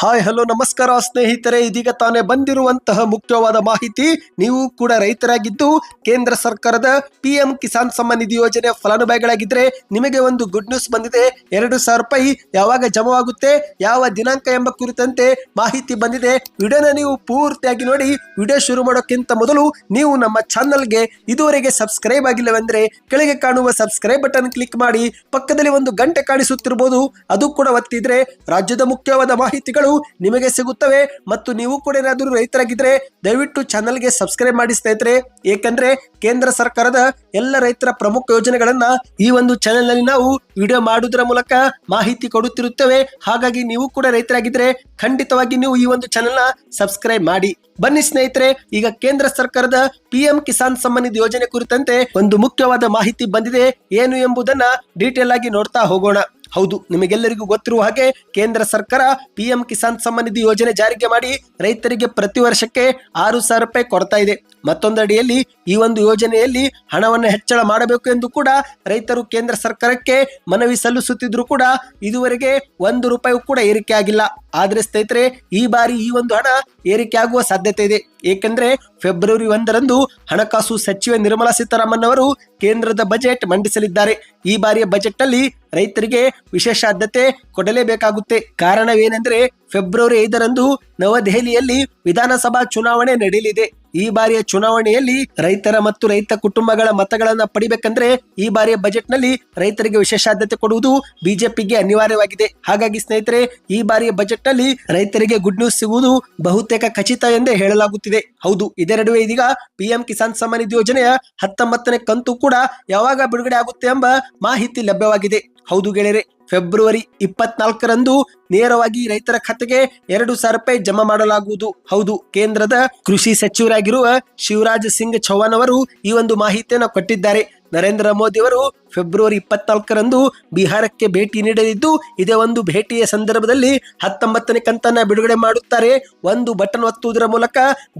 Hi, hello, ನಮಸ್ಕಾರ ಸ್ನೇಹಿತರೆ. ಇದೀಗ ತಾನೇ ಬಂದಿರುವಂತಹ ಮುಖ್ಯವಾದ ಮಾಹಿತಿ, ನೀವು ಕೂಡ ರೈತರಾಗಿದ್ದು ಕೇಂದ್ರ ಸರ್ಕಾರದ ಪಿ ಎಂ ಕಿಸಾನ್ ಸಮ್ಮಾನ್ ನಿಧಿ ಯೋಜನೆ ಫಲಾನುಭವಿಗಳಾಗಿದ್ರೆ ನಿಮಗೆ ಒಂದು ಗುಡ್ ನ್ಯೂಸ್ ಬಂದಿದೆ. ಎರಡು ಸಾವಿರ ರೂಪಾಯಿ ಯಾವಾಗ ಜಮವಾಗುತ್ತೆ ಯಾವ ದಿನಾಂಕ ಎಂಬ ಕುರಿತಂತೆ ಮಾಹಿತಿ ಬಂದಿದೆ. ವಿಡಿಯೋನ ನೀವು ಪೂರ್ತಿಯಾಗಿ ನೋಡಿ, ವಿಡಿಯೋ ಶುರು ಮಾಡೋಕ್ಕಿಂತ ಮೊದಲು ನೀವು ನಮ್ಮ ಚಾನಲ್ಗೆ ಇದುವರೆಗೆ ಸಬ್ಸ್ಕ್ರೈಬ್ ಆಗಿಲ್ಲವೆಂದ್ರೆ ಕೆಳಗೆ ಕಾಣುವ ಸಬ್ಸ್ಕ್ರೈಬ್ ಬಟನ್ ಕ್ಲಿಕ್ ಮಾಡಿ, ಪಕ್ಕದಲ್ಲಿ ಒಂದು ಗಂಟೆ ಕಾಣಿಸುತ್ತಿರಬಹುದು ಅದು ಕೂಡ ಒತ್ತಿದ್ರೆ ರಾಜ್ಯದ ಮುಖ್ಯವಾದ ಮಾಹಿತಿಗಳು ನಿಮಗೆ ಸಿಗುತ್ತವೆ ಮತ್ತು ನೀವು ಕೂಡ ಏನಾದರೂ ರೈತರಾಗಿದ್ರೆ ದಯವಿಟ್ಟು ಚಾನಲ್ಗೆ ಸಬ್ಸ್ಕ್ರೈಬ್ ಮಾಡಿ ಸ್ನೇಹಿತರೆ. ಏಕೆಂದ್ರೆ ಕೇಂದ್ರ ಸರ್ಕಾರದ ಎಲ್ಲ ರೈತರ ಪ್ರಮುಖ ಯೋಜನೆಗಳನ್ನ ಈ ಒಂದು ಚಾನೆಲ್ನಲ್ಲಿ ನಾವು ವಿಡಿಯೋ ಮಾಡುವುದರ ಮೂಲಕ ಮಾಹಿತಿ ಕೊಡುತ್ತಿರುತ್ತೇವೆ. ಹಾಗಾಗಿ ನೀವು ಕೂಡ ರೈತರಾಗಿದ್ರೆ ಖಂಡಿತವಾಗಿ ನೀವು ಈ ಒಂದು ಚಾನೆಲ್ನ ಸಬ್ಸ್ಕ್ರೈಬ್ ಮಾಡಿ. ಬನ್ನಿ ಸ್ನೇಹಿತರೆ, ಈಗ ಕೇಂದ್ರ ಸರ್ಕಾರದ ಪಿಎಂ ಕಿಸಾನ್ ಸಂಬಂಧಿತ ಯೋಜನೆ ಕುರಿತಂತೆ ಒಂದು ಮುಖ್ಯವಾದ ಮಾಹಿತಿ ಬಂದಿದೆ. ಏನು ಎಂಬುದನ್ನ ಡೀಟೇಲ್ ಆಗಿ ನೋಡ್ತಾ ಹೋಗೋಣ. ಹೌದು, ನಿಮಗೆಲ್ಲರಿಗೂ ಗೊತ್ತಿರುವ ಹಾಗೆ ಕೇಂದ್ರ ಸರ್ಕಾರ ಪಿಎಂ ಕಿಸಾನ್ ಸಮ್ಮಾನ್ ನಿಧಿ ಯೋಜನೆ ಜಾರಿಗೆ ಮಾಡಿ ರೈತರಿಗೆ ಪ್ರತಿ ವರ್ಷಕ್ಕೆ ಆರು ಸಾವಿರ ರೂಪಾಯಿ ಕೊಡ್ತಾ ಇದೆ. ಮತ್ತೊಂದಡಿಯಲ್ಲಿ ಈ ಒಂದು ಯೋಜನೆಯಲ್ಲಿ ಹಣವನ್ನು ಹೆಚ್ಚಳ ಮಾಡಬೇಕು ಎಂದು ಕೂಡ ರೈತರು ಕೇಂದ್ರ ಸರ್ಕಾರಕ್ಕೆ ಮನವಿ ಸಲ್ಲಿಸುತ್ತಿದ್ರು ಕೂಡ ಇದುವರೆಗೆ ಒಂದು ರೂಪಾಯಿ ಕೂಡ ಏರಿಕೆ ಆಗಿಲ್ಲ. ಆದ್ರೆ ಸ್ನೇಹಿತರೆ, ಈ ಬಾರಿ ಈ ಒಂದು ಹಣ ಏರಿಕೆ ಆಗುವ ಸಾಧ್ಯತೆ ಇದೆ. ಏಕೆಂದ್ರೆ, ಫೆಬ್ರವರಿ ಒಂದರಂದು ಹಣಕಾಸು ಸಚಿವೆ ನಿರ್ಮಲಾ ಸೀತಾರಾಮನ್ ಅವರು ಕೇಂದ್ರದ ಬಜೆಟ್ ಮಂಡಿಸಲಿದ್ದಾರೆ. ಈ ಬಾರಿಯ ಬಜೆಟ್ನಲ್ಲಿ ರೈತರಿಗೆ ವಿಶೇಷ ಆದ್ಯತೆ ಕೊಡಲೇಬೇಕಾಗುತ್ತೆ. ಕಾರಣವೇನೆಂದರೆ, ಫೆಬ್ರವರಿ ಐದರಂದು ನವದೆಹಲಿಯಲ್ಲಿ ವಿಧಾನಸಭಾ ಚುನಾವಣೆ ನಡೆಯಲಿದೆ. ಈ ಬಾರಿಯ ಚುನಾವಣೆಯಲ್ಲಿ ರೈತರ ಮತ್ತು ರೈತ ಕುಟುಂಬಗಳ ಮತಗಳನ್ನ ಪಡಿಬೇಕಂದ್ರೆ ಈ ಬಾರಿಯ ಬಜೆಟ್ನಲ್ಲಿ ರೈತರಿಗೆ ವಿಶೇಷ ಆದ್ಯತೆ ಕೊಡುವುದು ಬಿಜೆಪಿಗೆ ಅನಿವಾರ್ಯವಾಗಿದೆ. ಹಾಗಾಗಿ ಸ್ನೇಹಿತರೆ, ಈ ಬಾರಿಯ ಬಜೆಟ್ನಲ್ಲಿ ರೈತರಿಗೆ ಗುಡ್ ನ್ಯೂಸ್ ಸಿಗುವುದು ಬಹುತೇಕ ಖಚಿತ ಎಂದೇ ಹೇಳಲಾಗುತ್ತಿದೆ. ಹೌದು, ಇದೇ ನಡುವೆ ಇದೀಗ ಪಿಎಂ ಕಿಸಾನ್ ಸಮ್ಮಾನ್ ನಿಧಿ ಯೋಜನೆಯ ಹತ್ತೊಂಬತ್ತನೇ ಕಂತು ಕೂಡ ಯಾವಾಗ ಬಿಡುಗಡೆ ಆಗುತ್ತೆ ಎಂಬ ಮಾಹಿತಿ ಲಭ್ಯವಾಗಿದೆ. ಹೌದು ಗೆಳೆಯರೆ ಫೆಬ್ರವರಿ ಇಪ್ಪತ್ನಾಲ್ಕರಂದು ನೇರವಾಗಿ ರೈತರ ಖಾತೆಗೆ ಎರಡು ಸಾವಿರ ರೂಪಾಯಿ ಜಮಾ ಮಾಡಲಾಗುವುದು. ಹೌದು, ಕೇಂದ್ರದ ಕೃಷಿ ಸಚಿವರಾಗಿರುವ ಶಿವರಾಜ್ ಸಿಂಗ್ ಚೌಹಾಣ್ ಅವರು ಈ ಒಂದು ಮಾಹಿತಿಯನ್ನು ಕೊಟ್ಟಿದ್ದಾರೆ. ನರೇಂದ್ರ ಮೋದಿ ಅವರು ಫೆಬ್ರವರಿ ಇಪ್ಪತ್ನಾಲ್ಕರಂದು ಬಿಹಾರಕ್ಕೆ ಭೇಟಿ ನೀಡಲಿದ್ದು, ಇದೇ ಒಂದು ಭೇಟಿಯ ಸಂದರ್ಭದಲ್ಲಿ ಹತ್ತೊಂಬತ್ತನೇ ಕಂತನ್ನ ಬಿಡುಗಡೆ ಮಾಡುತ್ತಾರೆ. ಒಂದು ಬಟನ್ ಒತ್ತುವುದರ ಮೂಲಕ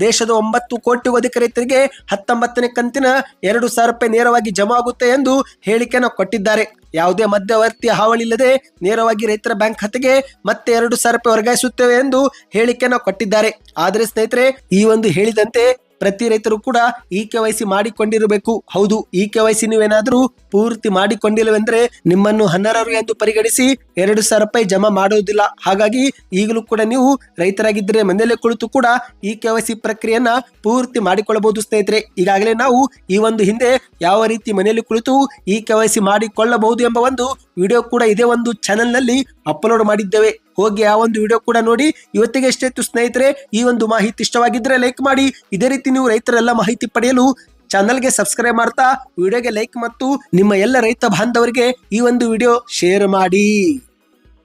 ದೇಶದ ಒಂಬತ್ತು ಕೋಟಿ ಅಧಿಕ ರೈತರಿಗೆ ಹತ್ತೊಂಬತ್ತನೇ ಕಂತಿನ ಎರಡು ಸಾವಿರ ರೂಪಾಯಿ ನೇರವಾಗಿ ಜಮಾ ಆಗುತ್ತೆ ಎಂದು ಹೇಳಿಕೆಯನ್ನು ಕೊಟ್ಟಿದ್ದಾರೆ. ಯಾವುದೇ ಮಧ್ಯವರ್ತಿ ಹಾವಳಿ ಇಲ್ಲದೆ ನೇರವಾಗಿ ರೈತರ ಬ್ಯಾಂಕ್ ಖಾತೆಗೆ ಮತ್ತೆ ಎರಡು ಸಾವಿರ ರೂಪಾಯಿ ವರ್ಗಾಯಿಸುತ್ತೇವೆ ಎಂದು ಹೇಳಿಕೆಯನ್ನು ಕೊಟ್ಟಿದ್ದಾರೆ. ಆದರೆ ಸ್ನೇಹಿತರೆ, ಈ ಒಂದು ಹೇಳಿದಂತೆ ಪ್ರತಿ ರೈತರು ಕೂಡ ಇ ಕೆ ವೈ ಸಿ ಮಾಡಿಕೊಂಡಿರಬೇಕು. ಹೌದು ಇ ಕೆ ವೈ ಸಿ ನೀವೇನಾದರೂ ಪೂರ್ತಿ ಮಾಡಿಕೊಂಡಿಲ್ಲವೆಂದ್ರೆ ನಿಮ್ಮನ್ನು ಅನರ್ಹರು ಎಂದು ಪರಿಗಣಿಸಿ ಎರಡು ಸಾವಿರ ರೂಪಾಯಿ ಜಮಾ ಮಾಡುವುದಿಲ್ಲ ಹಾಗಾಗಿ ಈಗಲೂ ಕೂಡ ನೀವು ರೈತರಾಗಿದ್ದರೆ ಮನೆಯಲ್ಲೇ ಕುಳಿತು ಕೂಡ ಇ ಕೆ ವೈ ಸಿ ಪ್ರಕ್ರಿಯೆಯನ್ನ ಪೂರ್ತಿ ಮಾಡಿಕೊಳ್ಳಬಹುದು ಸ್ನೇಹಿತರೆ. ಈಗಾಗಲೇ ನಾವು ಈ ಒಂದು ಹಿಂದೆ ಯಾವ ರೀತಿ ಮನೆಯಲ್ಲಿ ಕುಳಿತು ಇ ಕೆ ವೈ ಸಿ ಮಾಡಿಕೊಳ್ಳಬಹುದು ಎಂಬ ಒಂದು ವಿಡಿಯೋ ಕೂಡ ಇದೇ ಒಂದು ಚಾನೆಲ್ನಲ್ಲಿ ಅಪ್ಲೋಡ್ ಮಾಡಿದ್ದೇವೆ. ಹೋಗಿ ಆ ಒಂದು ವಿಡಿಯೋ ಕೂಡ ನೋಡಿ. ಇವತ್ತಿಗೆ ಎಷ್ಟಾಯ್ತು ಸ್ನೇಹಿತರೆ, ಈ ಒಂದು ಮಾಹಿತಿ ಇಷ್ಟವಾಗಿದ್ರೆ ಲೈಕ್ ಮಾಡಿ. ಇದೇ ರೀತಿ ನೀವು ರೈತರೆಲ್ಲ ಮಾಹಿತಿ ಪಡೆಯಲು ಚಾನಲ್ಗೆ ಸಬ್ಸ್ಕ್ರೈಬ್ ಮಾಡ್ತಾ ವಿಡಿಯೋಗೆ ಲೈಕ್ ಮತ್ತು ನಿಮ್ಮ ಎಲ್ಲ ರೈತ ಬಾಂಧವರಿಗೆ ಈ ಒಂದು ವಿಡಿಯೋ ಶೇರ್ ಮಾಡಿ.